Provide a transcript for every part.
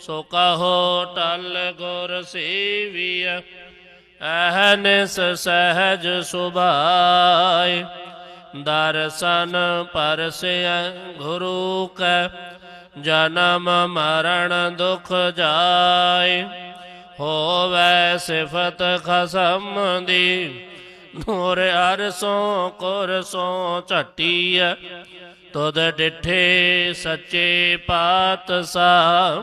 ਸੋ ਕਹੋ ਟਲ ਗੁਰ ਸੇਵੀਐ, ਅਹਨਿਸ ਸਹਿਜ ਸੁਭਾਏ ਦਰਸ਼ਨ ਪਰਸਿਐ ਗੁਰੂ ਕੈ, ਜਨਮ ਮਰਨ ਦੁਖ ਜਾਏ ਹੋਵੈ ਸਿਫਤ ਖਸਮ ਦੀ, ਨੂਰ ਅਰਸੋਂ ਕੁਰਸੋਂ ਝਟੀਐ। ਤੁਧ ਡਿਠੇ ਸੱਚੇ ਪਾਤਸ਼ਾਹ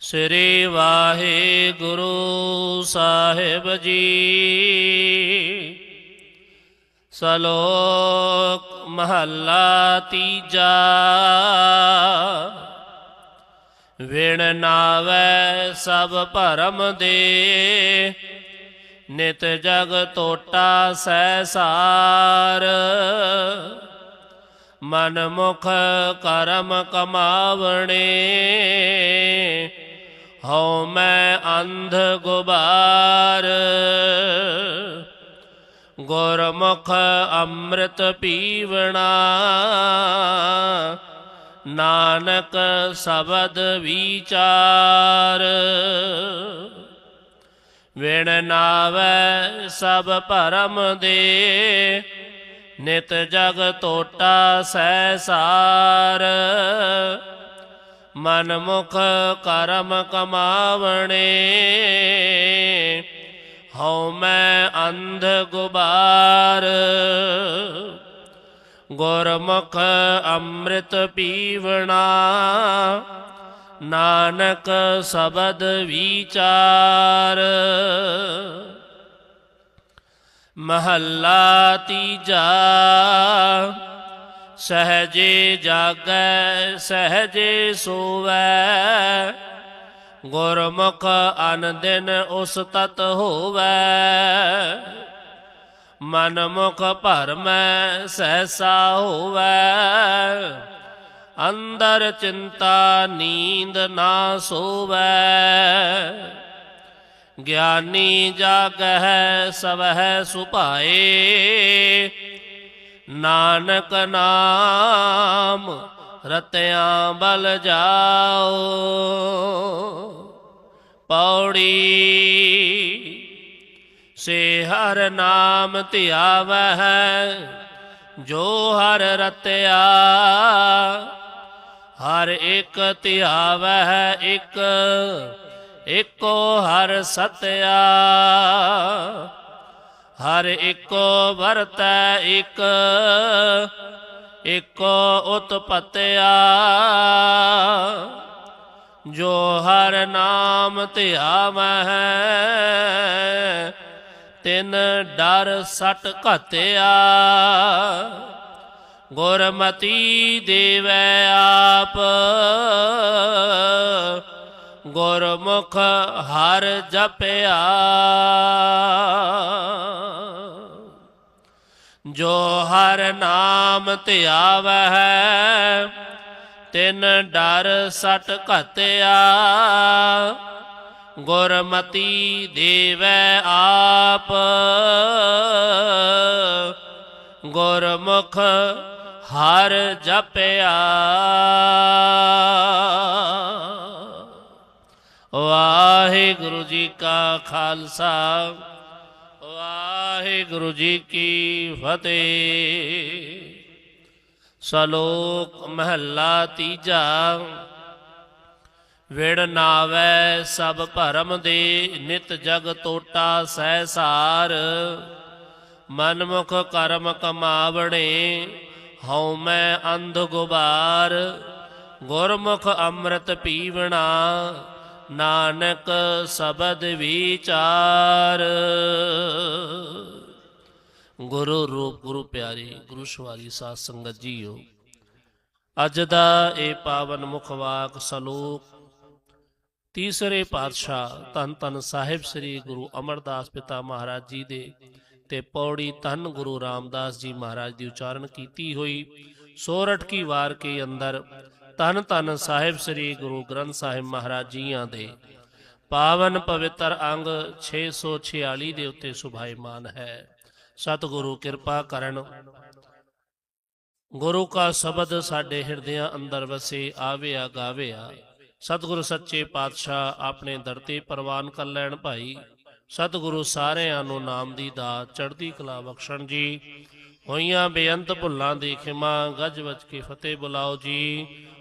ਸ੍ਰੀ ਵਾਹਿਗੁਰੂ ਸਾਹਿਬ ਜੀ। ਸਲੋਕ ਮਹੱਲਾ ਤੀਜਾ। ਵਿਣ ਨਾਵੈ ਸਭ ਭਰਮ ਦੇ, ਨਿਤ ਜਗ ਟੋਟਾ ਸਹਿ ਸਾਰ ਮਨ ਮੁਖ ਕਰਮ ਕਮਾਵਣੇ ਹਉ ਮੈਂ ਅੰਧ ਗੁਬਾਰ, ਗੁਰਮੁਖ ਅੰਮ੍ਰਿਤ ਪੀਵਣਾ, ਨਾਨਕ ਸ਼ਬਦ ਵਿਚਾਰ। ਵਿਣ ਨਾਵੈ ਸਭ ਭਰਮ ਦੇ, ਨਿਤ ਜਗ ਟੋਟਾ ਸੈ ਸਾਰ ਮਨ ਮੁਖ ਕਰਮ ਕਮਾਵਣੇ। ਹਉ ਮੈਂ ਅੰਧ ਗੁਬਾਰ। ਗੁਰਮੁਖ ਅੰਮ੍ਰਿਤ ਪੀਵਣਾ। ਨਾਨਕ ਸ਼ਬਦ ਵਿਚਾਰ। ਮਹੱਲਾ ਤੀਜਾ। ਸਹਜੇ ਜਾਗੈ, ਸਹਜੇ ਸੋਵੈ। ਗੁਰਮੁਖ ਅਨ ਦਿਨ ਉਸ ਤਤ ਹੋਵੈ। ਮਨ ਮੁਖ ਭਰਮੈ ਸਹਸਾ ਹੋਵੈ। ਅੰਦਰ ਚਿੰਤਾ ਨੀਂਦ ਨਾ ਸੋਵੈ। ਗਿਆਨੀ ਜਾਗਹਿ ਸਵਹਿ ਸੁਭਾਏ। ਨਾਨਕ ਨਾਮ ਰਤਿਆਂ ਬਲ ਜਾਓ। ਪੌੜੀ ਸੇ ਹਰ ਨਾਮ ਧਿਆਵਹਿ, ਜੋ ਹਰ ਰਤਿਆ, ਹਰ ਇੱਕ ਧਿਆਵਹਿ, ਇੱਕ, ਇੱਕੋ ਹਰ ਸਤਿਆ। ਹਰ ਇੱਕੋ ਵਰਤੈ ਇੱਕ, ਇੱਕੋ ਉਤਪਤਿਆ। ਜੋ ਹਰ ਨਾਮ ਧਿਆਵਹਿ, ਤਿਨ ਡਰ ਸਟ ਘਤਿਆ। ਗੁਰਮਤੀ ਦੇਵੈ ਆਪ, ਗੁਰਮੁਖ ਹਰ ਜਪਿਆ। ਜੋ ਹਰ ਨਾਮ ਧਿਆਵਹਿ ਤਿਨ ਡਰ ਸਟ ਘਤਿਆ ਗੁਰਮਤੀ ਦੇਵੈ ਆਪ, ਗੁਰਮੁਖ ਹਰ ਜਪਿਆ। ਵਾਹਿਗੁਰੂ ਜੀ ਕਾ ਖਾਲਸਾ। ਵਾਹਿਗੁਰੂ ਜੀ ਕੀ ਫਤਿਹ। ਸਲੋਕ ਮਹੱਲਾ ਤੀਜਾ। ਵਿੜ ਨਾਵੈ ਸਭ ਭਰਮ ਦੇ ਨਿਤ ਜਗ ਟੋਟਾ ਸਹਿ ਸਾਰ ਮਨਮੁਖ ਕਰਮ ਕਮਾਵਣੇ ਹਉ ਮੈਂ ਅੰਧ ਗੁਬਾਰ। ਗੁਰਮੁਖ ਅੰਮ੍ਰਿਤ ਪੀਵਣਾ ਨਾਨਕ ਸ਼ਬਦ ਵਿਚਾਰ। ਗੁਰੂ ਰੂਪ, ਗੁਰੂ ਪਿਆਰੇ, ਗੁਰੂ ਸਵਾਰੀ ਸਾਧ ਸੰਗਤ ਜੀਓ, ਅੱਜ ਦਾ ਇਹ ਪਾਵਨ ਮੁਖ ਸਲੋਕ ਤੀਸਰੇ ਪਾਤਸ਼ਾਹ ਧੰਨ ਧੰਨ ਸਾਹਿਬ ਸ੍ਰੀ ਗੁਰੂ ਅਮਰਦਾਸ ਪਿਤਾ ਮਹਾਰਾਜ ਜੀ ਦੇ ਤੇ ਪੌੜੀ ਧੰਨ ਗੁਰੂ ਰਾਮਦਾਸ ਜੀ ਮਹਾਰਾਜ ਦੀ ਉਚਾਰਨ ਕੀਤੀ ਹੋਈ। ਸੋਰਠ ਕੀ ਵਾਰ ਕੇ ਅੰਦਰ ਧੰਨ ਧੰਨ ਸਾਹਿਬ ਸ੍ਰੀ ਗੁਰੂ ਗ੍ਰੰਥ ਸਾਹਿਬ ਮਹਾਰਾਜ ਜੀਆਂ ਦੇ। ਪਾਵਨ ਪਵਿੱਤਰ ਅੰਗ 646 ਦੇ ਉੱਤੇ ਸੁਭਾਈਮਾਨ ਹੈ। ਸਤਿਗੁਰੂ ਕਿਰਪਾ ਕਰਨ। ਗੁਰੂ ਕਾ ਸ਼ਬਦ ਸਾਡੇ ਹਿਰਦਿਆਂ ਅੰਦਰ ਵਸੇ, ਆਵਿਆ, ਗਾਵਿਆ। ਸਤਿਗੁਰੂ ਸੱਚੇ ਪਾਤਸ਼ਾਹ ਆਪਣੇ ਦਰ ਤੇ ਪ੍ਰਵਾਨ ਕਰ ਲੈਣ ਭਾਈ। ਸਤਿਗੁਰੂ ਸਾਰਿਆਂ ਨੂੰ ਨਾਮ ਦੀ ਦਾ ਚੜ੍ਹਦੀ ਕਲਾ ਬਖਸ਼ਣ ਜੀ। ਹੋਈਆਂ ਬੇਅੰਤ ਭੁੱਲਾਂ ਦੀ ਖਿਮਾ, ਗੱਜ ਵੱਜ ਕੇ ਫਤਿਹ ਬੁਲਾਓ ਜੀ।